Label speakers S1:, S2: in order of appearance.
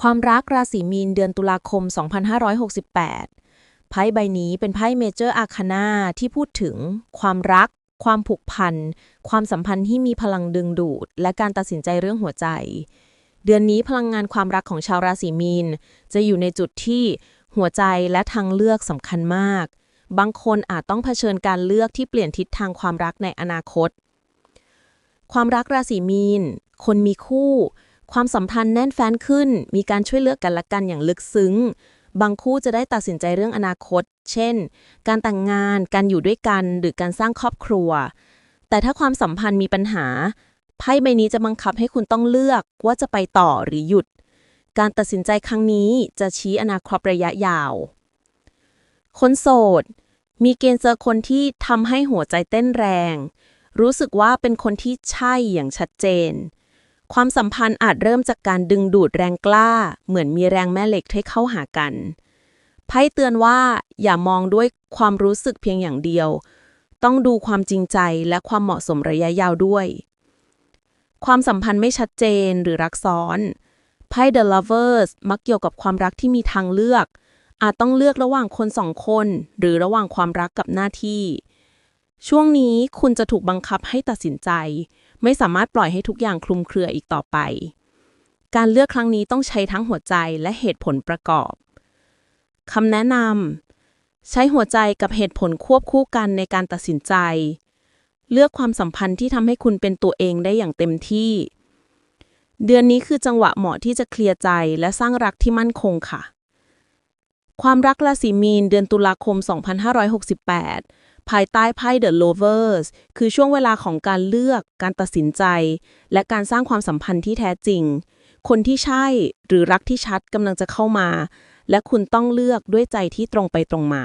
S1: ความรักราศีมีนเดือนตุลาคม 2568 ไพ่ใบนี้เป็นไพ่เมเจอร์อาคานาที่พูดถึง ความรัก ความผูกพัน ความสัมพันธ์ที่มีพลังดึงดูด และการตัดสินใจเรื่องหัวใจ เดือนนี้พลังงานความรักของชาวราศีมีน จะอยู่ในจุดที่หัวใจและทางเลือกสำคัญมาก บางคนอาจต้องเผชิญการเลือกที่เปลี่ยนทิศทางความรักในอนาคต ความรักราศีมีน คนมีคู่ ความสัมพันธ์แน่นแฟ้นขึ้น มีการช่วยเหลือกกันและกันอย่างลึกซึ้ง บางคู่จะได้ตัดสินใจเรื่องอนาคต เช่น การแต่งงาน การอยู่ด้วยกัน หรือการสร้างครอบครัว แต่ถ้าความสัมพันธ์มีปัญหา ไพ่ใบนี้จะบังคับให้คุณต้องเลือกว่าจะไปต่อหรือหยุด การตัดสินใจครั้งนี้จะชี้อนาคตระยะยาว คนโสด มีเกณฑ์เจอคนที่ทำให้หัวใจเต้นแรง รู้สึกว่าเป็นคนที่ใช่อย่างชัดเจน ความสัมพันธ์อาจเริ่มจากการดึงดูดแรงกล้า เหมือนมีแรงแม่เหล็กให้เข้าหากัน ไพ่เตือนว่าอย่ามองด้วยความรู้สึกเพียงอย่างเดียว ต้องดูความจริงใจและความเหมาะสมระยะยาวด้วย ความสัมพันธ์ไม่ชัดเจนหรือรักซ้อนไพ่ The Lovers มักเกี่ยวกับความรักที่มีทางเลือก อาจต้องเลือกระหว่างคนสองคน หรือระหว่างความรักกับหน้าที่ ช่วงนี้คุณจะถูกบังคับให้ตัดสินใจ ไม่สามารถปล่อยให้ทุกอย่างคลุมเครืออีกต่อไป การเลือกครั้งนี้ต้องใช้ทั้งหัวใจและเหตุผลประกอบคำแนะนำใช้หัวใจกับเหตุผลควบคู่กันในการตัดสินใจ เลือกความสัมพันธ์ที่ทำให้คุณเป็นตัวเองได้อย่างเต็มที่ เดือนนี้คือจังหวะเหมาะที่จะเคลียร์ใจและสร้างรักที่มั่นคงค่ะ ความรักราศีมีนเดือนตุลาคม 2568 ภายใต้ไพ่ The Lovers คือช่วงเวลาของการเลือก การตัดสินใจ และการสร้างความสัมพันธ์ที่แท้จริง คนที่ใช่หรือรักที่ชัดกำลังจะเข้ามา และคุณต้องเลือกด้วยใจที่ตรงไปตรงมา